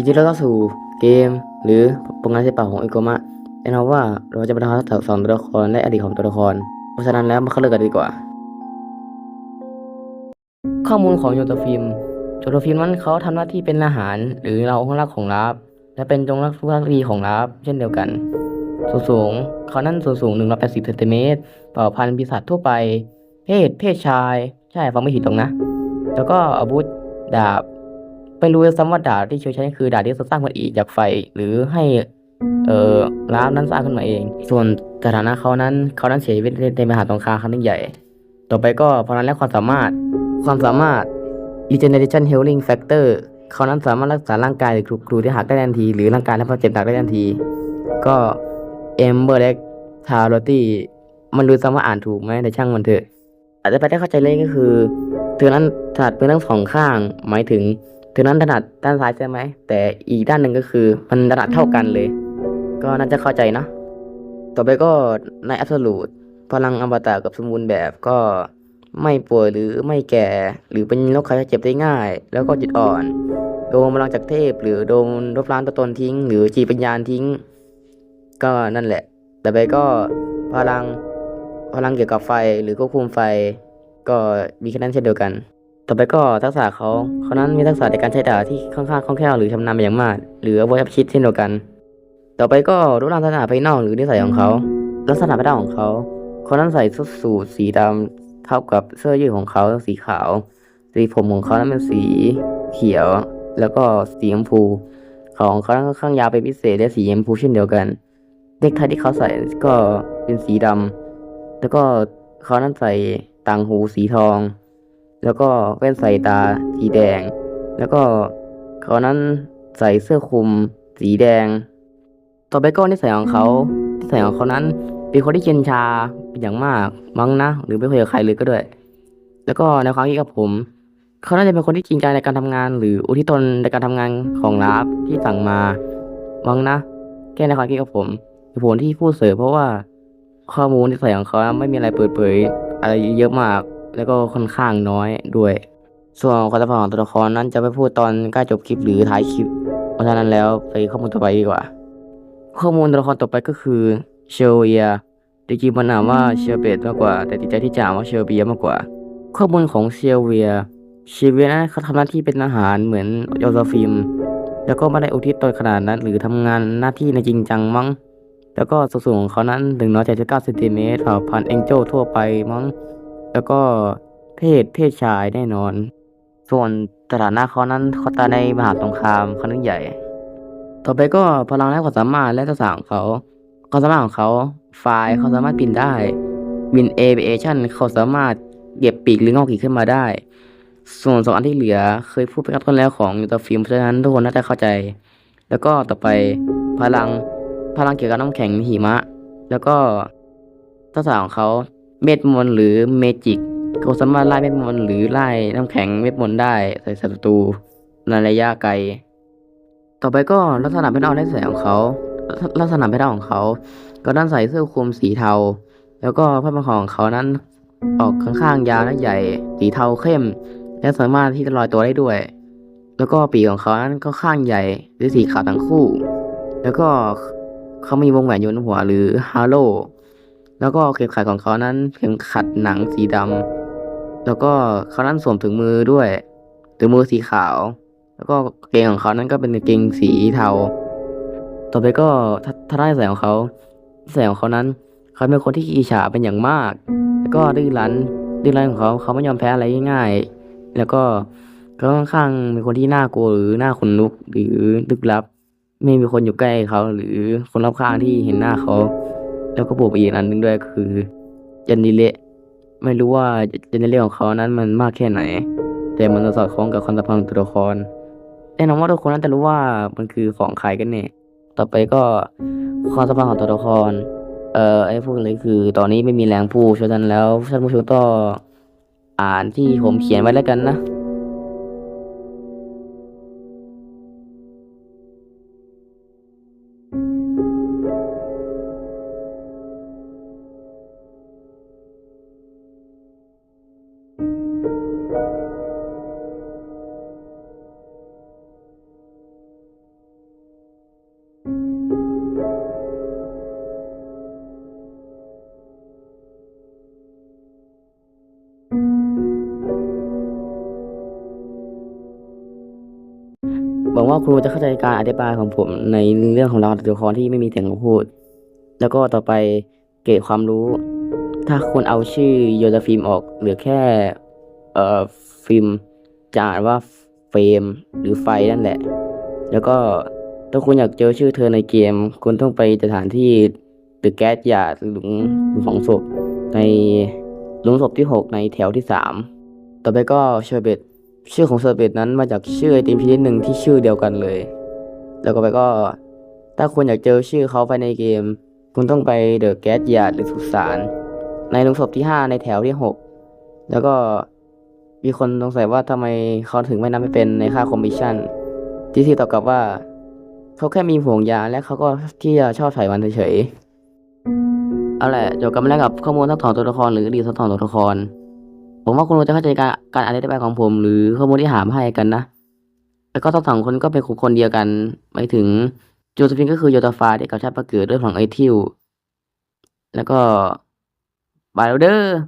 ยินดีต้อนรับสู่เกม หรือผลงานศิลปะของอิโกมะแน่นอนว่าเราจะมาทำทักษะสองตัวละครและอดีตของตัวละคร เพราะฉะนั้นแล้วมาเข้าเรื่องกันดีกว่า ข้อมูลของโยโตฟิล์มโยโตฟิล์มนั้นเขาทำหน้าที่เป็นอาหาร หรือเราองครักของลาบและเป็นจงรักภักดีของลาบเช่นเดียวกันส,สูงเขานั้นส่วนสูง180เซนติเมตรเผ่าพันธุ์ปีศาจทั่วไป เพศเพศชาย ใช่ฟังไม่ผิดตรงนะ แล้วก็อาวุธ ดาบ ไม่รู้ซ้ำว่าดาบที่เชลใช้คือดาบที่สร้างขึ้นอีกจากไฟหรือให้เอ่อร้านนั้นสร้างขึ้นมาเอง ส่วนสถานะเขานั้นเขานั้นเสียชีวิตในมหาสงครามครั้งใหญ่ ต่อไปก็พลังและความสามารถความสามารถ regeneration healing factor เขานั้นสามารถรักษาร่างกายหรือครูครูที่หักได้ทันที หรือร่างกายและบาดเจ็บหนักได้ทันที ก็ ember e x t a r o t y มันรู้ซ้ำว่าอ่านถูกไหมแต่ช่างมันเถอะอาจจะไปได้เข้าใจเลยก็คือ เธอนั้นถนัดมือทั้งสองข้าง หมายถึง เธอนั้นถนัดด้านซ้ายใช่ไหม แต่อีกด้านหนึ่งก็คือ มันถนัดเท่ากันเลย ก็น่าจะเข้าใจเนะ ต่อไปก็ในอั s ลูดพลังอมตะกับสมบูรณ์แบบก็ไม่ป่วยหรือไม่แก่ หรือเป็นโรคไข้เจ็บได้ง่าย แล้วก็จิตอ่อน โดนพลังจากเทพ หรือโดนลบล้างตัวตนทิ้ง หรือจีบปัญญาทิ้ง ก็นั่นแหละต่อไปก็พลังพลังเกี่ยวกับไฟหรือควบคุมไฟ ก็มีแค่นั้นเช่นเดียวกัน ต่อไปก็ทักษะเขาเขานั้นมีทักษะในการใช้ดาบที่ค่อนข้างคล่องแคล่วหรือชำนาญเป็นอย่างมาก หรืออาวุธชิดเช่นเดียวกัน ต่อไปก็รูปร่างลักษณะภายนอกหรือนิสัยของเขาลักษณะภายนอกของเขาเขานั้นใส่ชุดสูทสีดำเท่ากับเสื้อยืดของเขาสีขาว สีผมของเขานั้นเป็นสีเขียว แล้วก็สีชมพูของเขาค่อนข้างยาวเป็นพิเศษและสีชมพูเช่นเดียวกัน เด็กไทยที่เขาใส่ก็เป็นสีดำแล้วก็เขานั้นใส่ต่างหูสีทอง แล้วก็แว่นใส่ตาสีแดง แล้วก็เขานั้นใส่เสื้อคลุม สีแดง ต่อไปก็นิสัยของเขานิสัยของเขานั้นเป็นคนที่เย็นชาเป็นอย่างมากมั้งนะ หรือไม่คุยกับใครเลยก็ด้วย แล้วก็ในความคิดกับผม เขาน่าจะเป็นคนที่จริงใจในการทำงาน หรืออุทิศตนในการทำงานของลาฟที่สั่งมามั้งนะ แค่ในความคิดกับผมผลที่พูดเสริมเพราะว่าข้อมูลนิสัยของเขาไม่มีอะไรเปิดเผย อะไรเยอะมาก แล้วก็ค่อนข้างน้อยด้วย ส่วนความสัมพันธ์ของตัวละครนั้นจะไปพูดตอนใกล้จบคลิปหรือท้ายคลิป เพราะฉะนั้นแล้วไปข้อมูลต่อไปดีกว่า ข้อมูลตัวละครต่อไปก็คือเชลเวียจริงๆมันอ่านว่าเชลเบตมากกว่า แต่ติดใจที่จะอ่านว่าเชลเบียมากกว่า ข้อมูลของเชลเวียเชลเวียนั้นเขาทำหน้าที่เป็นอาหารเหมือนยอซฟิมแล้วก็ไม่ได้อุทิศตนขนาดนั้น หรือทำงานหน้าที่ในจริงจังมั้ง แล้วก็ส่วนสูงของเขานั้นหนึ่งร้อยเจ็ดสิบเก้าเซนติเมตรเผ่าพันธุ์เอ็งโจทั่วไปมั้ง แล้วก็เพศเพศชายแน่นอน ส่วนสถานะเขานั้นเขาตายในมหาสงครามครั้งใหญ่ ต่อไปก็พลังและความสามารถและทักษะของเขาความสามารถของเขาไฟล์เขาสามารถบินได้บินเอเอชั่นเขาสามารถเก็บปีกหรืองอกขีดขึ้นมาได้ ส่วนสองอันที่เหลือเคยพูดไปกับต้นแล้วของยูตาฟิล์มเพราะฉะนั้นทุกคนน่าจะเข้าใจ แล้วก็ต่อไปพลังพลังเกี่ยวกับน้ำแข็งหิมะ แล้วก็ทักษะของเขา เม็ดมนหรือเมจิกเขาสามารถไล่เม็ดมนหรือไล่น้ำแข็งเม็ดมนได้ใส่ศัตรูในระยะไกล ต่อไปก็ลักษณะภายนอกและนิสัยของเขาลักษณะภายนอกของเขา ก็ด้านใส่เสื้อคลุมสีเทา แล้วก็ผ้าพันคอของเขานั้น ออกข้างๆยาวและใหญ่ สีเทาเข้ม และสามารถที่จะลอยตัวได้ด้วย แล้วก็ปีกของเขานั้นก็ข้างใหญ่หรือสีขาวทั้งคู่ แล้วก็เขามีวงแหวนอยู่บนหัวหรือฮาโล แล้วก็เข็มขัดของเขานั้นเข็มขัดหนังสีดำแล้วก็เขานั้นสวมถึงมือด้วยถึงมือสีขาว แล้วก็เกงของเขานั้นก็เป็นเกงสีเทา ต่อไปก็ถ้าถ้าได้ใส่ของเขาใส่ของเขานั้น เขาเป็นคนที่ขี้อิจฉาเป็นอย่างมาก แล้วก็ดื้อรั้นดื้อรั้นของเขาเขาไม่ยอมแพ้อะไรง่ายๆแล้วก็เขาค่อนข้างเป็นคนที่น่ากลัวหรือน่าขนลุกหรือลึกลับ ไม่มีคนอยู่ใกล้เขาหรือคนรอบข้างที่เห็นหน้าเขา แล้วก็บวกไปอีกอันหนึงด้วยคือเจนนิเละไม่รู้ว่าเจนนิเละของเขานั้นมันมากแค่ไหน แต่มันจะสอดคล้องกับความสัมพันธ์ของตัวละครแน่นอนว่าทุกคนน่าจะรู้ว่ามันคือของใครกันแน่ต่อไปก็ความสัมพันธ์ของตัวละคร เอ่อไอ้พวกนี้คือตอนนี้ไม่มีแรงพูดฉะนั้นแล้วท่านผู้ชมต้องอ่านที่ผมเขียนไว้แล้วกันนะ วังว่าครูจะเข้าใจการอธิบายของผมในเรื่องของเราตัวละครที่ไม่มีเสียงพูด แล้วก็ต่อไปเกรดความรู้ ถ้าคุณเอาชื่อโยซาฟิล์มออกเหลือแค่เอ่อฟิล์มจะอ่านว่าเฟรมหรือไฟนั่นแหละ แล้วก็ถ้าคุณอยากเจอชื่อเธอในเกม คุณต้องไปสถานที่ตึกแก๊สหยาดหลุมหลงศพในหลุมศพที่หกในแถวที่สามต่อไปก็เชอร์เบต ชื่อของเชอร์เบตนั้นมาจากชื่อไอติมชนิดหนึ่งที่ชื่อเดียวกันเลย แล้วก็ไปก็ ถ้าคุณอยากเจอชื่อเขาภายในเกม คุณต้องไปเดอะแก๊สยาดหรือสุสานในลุมศพที่ห้าในแถวที่หกแล้วก็มีคนสงสัยว่าทำไมเขาถึงไม่นับให้เป็นในค่าคอมมิชชั่นที่ที่ตอบกลับว่า เขาแค่มีห่วงยาและเขาก็ที่จะชอบใส่มันเฉยๆเอาแหละจบกันแล้วกับข้อมูลทั้งสองตัวละครหรืออดีตทั้งสองตัวละคร ผมว่าคุณจะเข้าใจการการอธิบายของผม หรือข้อมูลที่หามาให้กันนะ แล้วก็ทั้งสองคนก็เป็นคนเดียวกันหมายถึงโจเซฟินก็คือโยตาฟาที่กับชาติประเกิดด้วยของไอทิวแล้วก็บายเดอร์